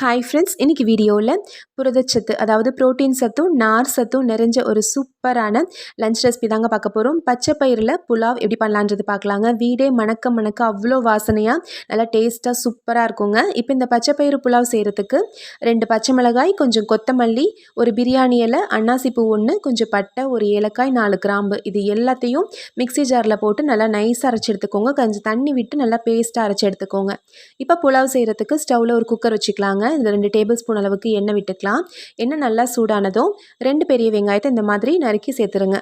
Hi friends இன்றைக்கி வீடியோவில் புரதச்சத்து அதாவது புரோட்டீன் சத்தும் நார் சத்தும் நிறைஞ்ச ஒரு சூப்பரான லஞ்ச் ரெசிபி தாங்க பார்க்க போகிறோம் பச்சை பயிரில் புலாவ் எப்படி பண்ணலான்றது பார்க்கலாங்க. வீடே மணக்க மணக்க அவ்வளோ வாசனையாக நல்லா டேஸ்ட்டாக சூப்பராக இருக்குங்க. இப்போ இந்த பச்சை பயிறு புலாவ் செய்கிறதுக்கு ரெண்டு பச்சை மிளகாய் கொஞ்சம் கொத்தமல்லி ஒரு பிரியாணி இலை அன்னாசி பூ ஒன்று கொஞ்சம் பட்டை ஒரு ஏலக்காய் நாலு கிராம்பு. இது எல்லாத்தையும் மிக்சி ஜாரில் போட்டு நல்லா நைஸாக அரைச்சி எடுத்துக்கோங்க. கொஞ்சம் தண்ணி விட்டு நல்லா பேஸ்ட்டாக அரைச்சி எடுத்துக்கோங்க. இப்போ புலாவ் செய்கிறதுக்கு ஸ்டவ்வில் ஒரு குக்கர் வச்சுக்கலாங்க. இதில் ரெண்டு டேபிள் ஸ்பூன் அளவுக்கு எண்ணெய் விட்டுக்கலாம். எண்ணெய் நல்லா சூடானதும் ரெண்டு பெரிய வெங்காயத்தை இந்த மாதிரி நறுக்கி சேர்த்துருங்க.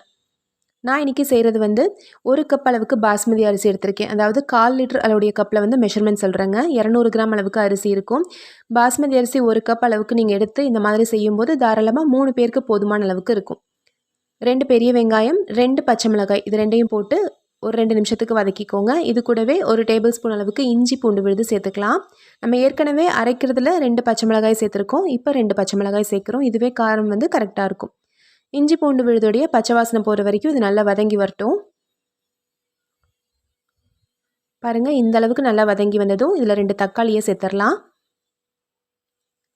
நான் இன்றைக்கி செய்கிறது வந்து ஒரு கப் அளவுக்கு பாஸ்மதி அரிசி எடுத்திருக்கேன். அதாவது கால் லிட்டர் அளவுடைய கப்பில் வந்து மெஷர்மெண்ட் சொல்கிறேங்க இரநூறு கிராம் அளவுக்கு அரிசி இருக்கும். பாஸ்மதி அரிசி ஒரு கப் அளவுக்கு நீங்கள் எடுத்து இந்த மாதிரி செய்யும்போது தாராளமாக மூணு பேருக்கு போதுமான அளவுக்கு இருக்கும். ரெண்டு பெரிய வெங்காயம் ரெண்டு பச்சை மிளகாய் இது ரெண்டையும் போட்டு ஒரு ரெண்டு நிமிஷத்துக்கு வதக்கிக்கோங்க. இது கூடவே ஒரு டேபிள் ஸ்பூன் அளவுக்கு இஞ்சி பூண்டு விழுது சேர்த்துக்கலாம். நம்ம ஏற்கனவே அரைக்கிறதுல ரெண்டு பச்சை மிளகாய் சேர்த்துருக்கோம். இப்போ ரெண்டு பச்சை மிளகாய் சேர்க்குறோம். இதுவே காரம் வந்து கரெக்டாக இருக்கும். இஞ்சி பூண்டு விழுதுடைய பச்சை வாசனை போகிற வரைக்கும் இது நல்லா வதங்கி வரட்டும். பாருங்கள் இந்த அளவுக்கு நல்லா வதங்கி வந்ததும் இதில் ரெண்டு தக்காளியை சேர்த்துடலாம்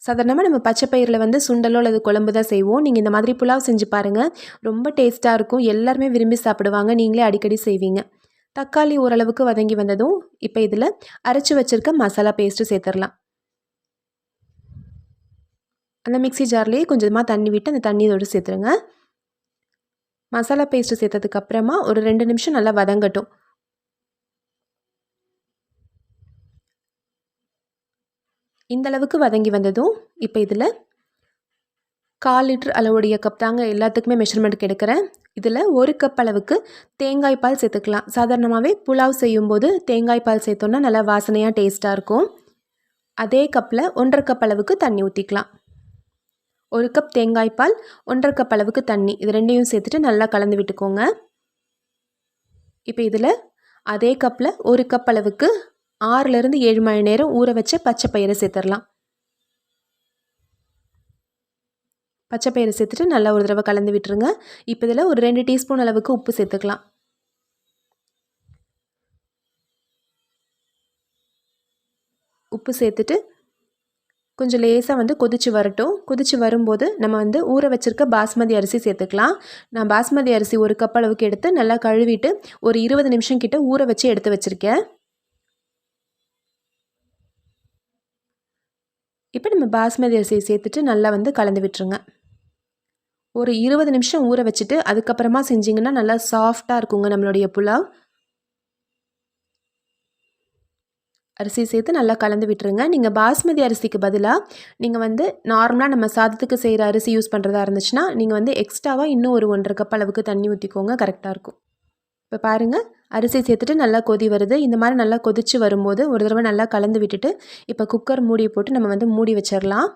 சாதாரணமாக நம்ம பச்சை பயிரில் வந்து சுண்டலோ அல்லது குழம்பு தான் செய்வோம். நீங்கள் இந்த மாதிரி புலாவ் செஞ்சு பாருங்கள் ரொம்ப டேஸ்ட்டாக இருக்கும். எல்லாருமே விரும்பி சாப்பிடுவாங்க. நீங்களே அடிக்கடி செய்வீங்க. தக்காளி ஓரளவுக்கு வதங்கி வந்ததும் இப்போ இதில் அரைச்சி வச்சுருக்க மசாலா பேஸ்ட்டு சேர்த்துடலாம். அந்த மிக்சி ஜார்லேயே கொஞ்சமாக தண்ணி விட்டு அந்த தண்ணியோடு சேர்த்துருங்க. மசாலா பேஸ்ட்டு சேர்த்ததுக்கப்புறமா ஒரு ரெண்டு நிமிஷம் நல்லா வதங்கட்டும். இந்த அளவுக்கு வதங்கி வந்ததும் இப்போ இதில் கால் லிட்டர் அளவுடைய கப் தாங்க எல்லாத்துக்குமே மெஷர்மெண்ட்டுக்கு எடுக்கிறேன் இதில் ஒரு கப் அளவுக்கு தேங்காய் பால் சேர்த்துக்கலாம். சாதாரணமாகவே புலாவ் செய்யும்போது தேங்காய் பால் சேர்த்தோன்னா நல்லா வாசனையாக டேஸ்ட்டாக இருக்கும். அதே கப்பில் ஒன்றரை கப் அளவுக்கு தண்ணி ஊற்றிக்கலாம் ஒரு கப் தேங்காய் பால் ஒன்றரை கப் அளவுக்கு தண்ணி. இது ரெண்டையும் சேர்த்துட்டு நல்லா கலந்து விட்டுக்கோங்க. இப்போ இதில் அதே கப்பில் ஒரு கப் அளவுக்கு ஆறுலேருந்து ஏழு மணி நேரம் ஊற வச்ச பச்சை பயிரை சேர்த்துடலாம். பச்சை பயிரை சேர்த்துட்டு நல்லா ஒரு தடவை கலந்து விட்டுருங்க. இப்போ இதில் ஒரு ரெண்டு டீஸ்பூன் அளவுக்கு உப்பு சேர்த்துக்கலாம். உப்பு சேர்த்துட்டு கொஞ்சம் லேசாக வந்து கொதிச்சு வரட்டும். கொதிச்சு வரும்போது நம்ம வந்து ஊற வச்சுருக்க பாஸ்மதி அரிசி சேர்த்துக்கலாம். நான் பாஸ்மதி அரிசி ஒரு கப் அளவுக்கு எடுத்து நல்லா கழுவிட்டு ஒரு இருபது நிமிஷம் கிட்ட ஊற வச்சு எடுத்து வச்சுருக்கேன். இப்போ நம்ம பாஸ்மதி அரிசியை சேர்த்துட்டு நல்லா வந்து கலந்து விட்டுருங்க. ஒரு இருபது நிமிஷம் ஊற வச்சுட்டு அதுக்கப்புறமா செஞ்சிங்கன்னா நல்லா சாஃப்டாக இருக்குங்க நம்மளுடைய புலாவ். அரிசி சேர்த்து நல்லா கலந்து விட்டுருங்க. நீங்கள் பாஸ்மதி அரிசிக்கு பதிலாக நீங்கள் வந்து நார்மலாக நம்ம சாதத்துக்கு செய்கிற அரிசி யூஸ் பண்ணுறதா இருந்துச்சுன்னா நீங்கள் வந்து எக்ஸ்ட்ராவாக இன்னும் ஒரு ஒன்றரை கப் அளவுக்கு தண்ணி ஊற்றிக்கோங்க கரெக்டாக இருக்கும். இப்போ பாருங்கள் அரிசி சேர்த்துட்டு நல்லா கொதி வருது. இந்த மாதிரி நல்லா கொதித்து வரும்போது ஒரு தடவை நல்லா கலந்து விட்டுட்டு இப்போ குக்கர் மூடி போட்டு நம்ம வந்து மூடி வச்சிடலாம்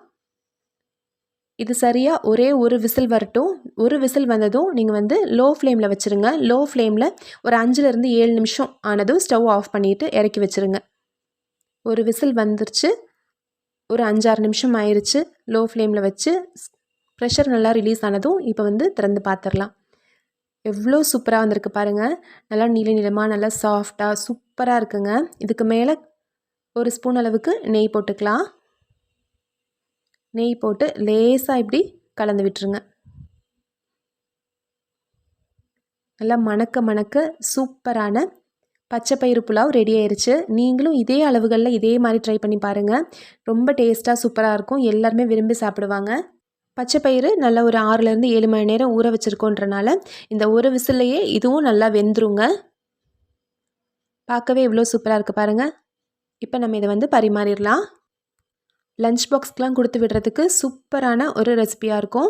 இது சரியாக ஒரே ஒரு விசில் வரட்டும். ஒரு விசில் வந்ததும் நீங்கள் வந்து லோ ஃப்ளேமில் வச்சுருங்க லோ ஃப்ளேமில் ஒரு அஞ்சுலேருந்து ஏழு நிமிஷம் ஆனதும் ஸ்டவ் ஆஃப் பண்ணிவிட்டு இறக்கி வச்சுருங்க. ஒரு விசில் வந்துருச்சு. ஒரு அஞ்சாறு நிமிஷம் ஆயிடுச்சு லோ ஃப்ளேமில் வச்சு ப்ரெஷர் நல்லா ரிலீஸ் ஆனதும் இப்போ வந்து திறந்து பார்த்துடலாம் எவ்வளோ சூப்பராக வந்திருக்கு பாருங்கள் நல்லா நீல நிலமாக நல்லா சாஃப்டாக சூப்பராக இருக்குங்க. இதுக்கு மேலே ஒரு ஸ்பூன் அளவுக்கு நெய் போட்டுக்கலாம். நெய் போட்டு லேசாக இப்படி கலந்து விட்டுருங்க. நல்லா மணக்க மணக்க சூப்பரான பச்சை பயிறு புலாவ் ரெடி ஆயிடுச்சு நீங்களும் இதே அளவுகளில் இதே மாதிரி ட்ரை பண்ணி பாருங்கள் ரொம்ப டேஸ்ட்டாக சூப்பராக இருக்கும். எல்லாருமே விரும்பி சாப்பிடுவாங்க. பச்சை பயிறு நல்லா ஒரு ஆறுலேருந்து ஏழு மணி நேரம் ஊற வச்சுருக்கோன்றனால இந்த ஒரு விசிலையே இதுவும் நல்லா வெந்துருங்க. பார்க்கவே இவ்வளோ சூப்பராக இருக்குது பாருங்கள் இப்போ நம்ம இதை வந்து பரிமாறிடலாம். லஞ்ச் பாக்ஸ்க்கெலாம் கொடுத்து விடுறதுக்கு சூப்பரான ஒரு ரெசிபியாக இருக்கும்.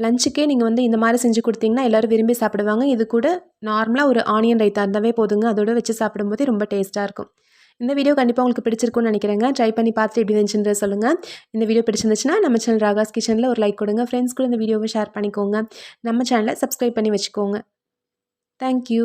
லஞ்சுக்கே நீங்கள் வந்து இந்த மாதிரி செஞ்சு கொடுத்தீங்கன்னா எல்லோரும் விரும்பி சாப்பிடுவாங்க. இது கூட நார்மலாக ஒரு ஆனியன் ரைத்தா இருந்தாவே போதுங்க. அதோடு வச்சு சாப்பிடும்போது ரொம்ப டேஸ்ட்டாக இருக்கும். இந்த வீடியோ கண்டிப்பாக உங்களுக்கு பிடிச்சிருக்கும்னு நினைக்கிறேங்க. ட்ரை பண்ணி பார்த்துட்டு எப்படி இருந்துச்சுன்ற சொல்லுங்கள் இந்த வீடியோ பிடிச்சிருந்துச்சுன்னா நம்ம சேனல் ராகாஸ் கிச்சனில் ஒரு லைக் கொடுங்க. ஃப்ரெண்ட்ஸ் கூட இந்த வீடியோவை ஷேர் பண்ணிக்கோங்க. நம்ம சேனலை சப்ஸ்கிரைப் பண்ணி வச்சுக்கோங்க. தேங்க்யூ